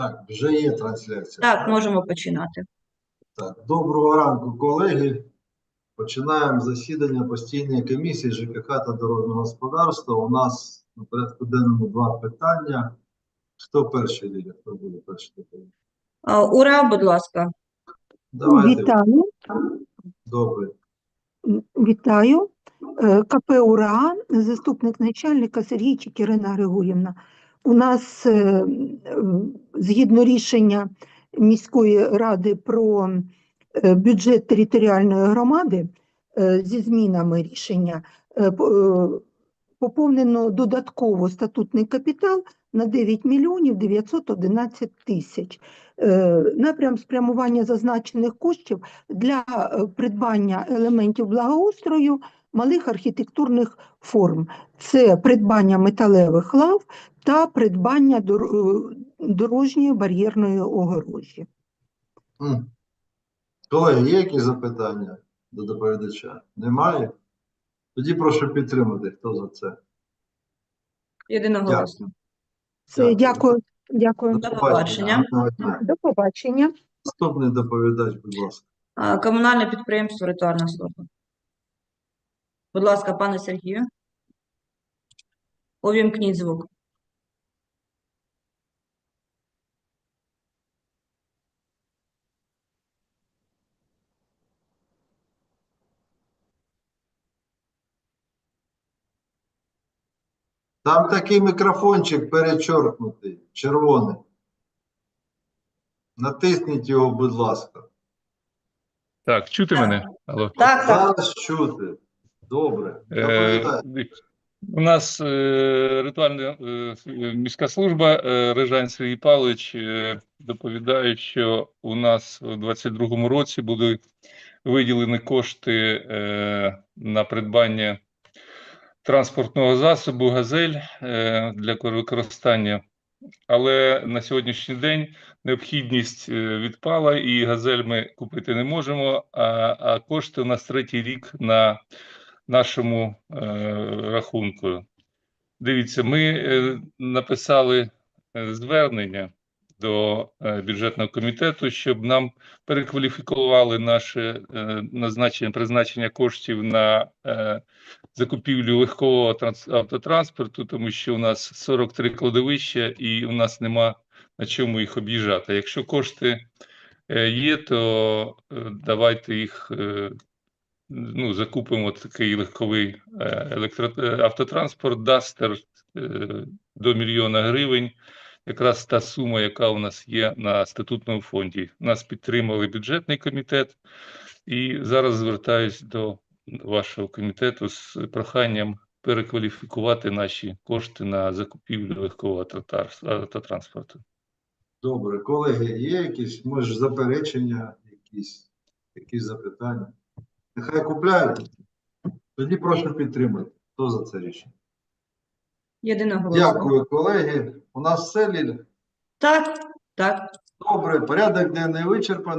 Так, вже є трансляція. Так, можемо починати. Так, доброго ранку, колеги. Починаємо засідання постійної комісії ЖКХ та дорожнього господарства. У нас на порядку денному два питання. Хто перший Ліля? Хто буде перший доповідати? Ура, будь ласка. Давайте. Вітаю, Добре. вітаю. Е, КП УРА, заступник начальника Сергійчик Ірина Григорівна. У нас е, згідно рішення міської ради про е, бюджет територіальної громади е, зі змінами рішення е, по- поповнено додатково статутний капітал на 9 мільйонів 911 тисяч. Напрям спрямування зазначених коштів для придбання елементів благоустрою малих архітектурних форм. Це придбання металевих лав та придбання дорожньої бар'єрної огорожі. Колеги, є якісь запитання до доповідача? Немає? Тоді прошу підтримати. Хто за це? Єдиноголосно. Дякую. дякую, дякую. До побачення. До побачення. Наступний доповідач, будь ласка. Комунальне підприємство Ритуальна служба. Будь ласка, пане Сергію. Увімкніть звук. Там такий мікрофончик перечоркнутий, червоний. Натисніть його, будь ласка. Так, чути мене? Алло. Так, так. Зараз чути. Добре. Е, Доповідай. У нас е, ритуальна е, міська служба е, Рижань Сергій Павлович е, доповідає, що у нас у 2022 році будуть виділені кошти е, на придбання транспортного засобу «Газель» е, для використання. Але на сьогоднішній день необхідність е, відпала, і «Газель» ми купити не можемо, а, а кошти у нас третій рік на нашому е, рахунку. Дивіться, ми е, написали звернення до бюджетного комітету, щоб нам перекваліфікували наше е, назначення призначення коштів на е, закупівлю легкового транс- автотранспорту, тому що у нас 43 кладовища і у нас нема на чому їх об'їжджати. Якщо кошти е, є, то е, давайте їх е, ну, закупимо такий легковий електро... автотранспорт Дастер до мільйона гривень. Якраз та сума, яка у нас є на статутному фонді. Нас підтримали бюджетний комітет, і зараз звертаюсь до вашого комітету з проханням перекваліфікувати наші кошти на закупівлю автотар- автотранспорту. Добре. Колеги, є якісь, може, заперечення, якісь, якісь запитання? Нехай купляють. Тоді прошу підтримати. Хто за це рішення? Єдиноголосно. Дякую, колеги. У нас все, Ліля? Так, так. Добре, порядок денний вичерпаний.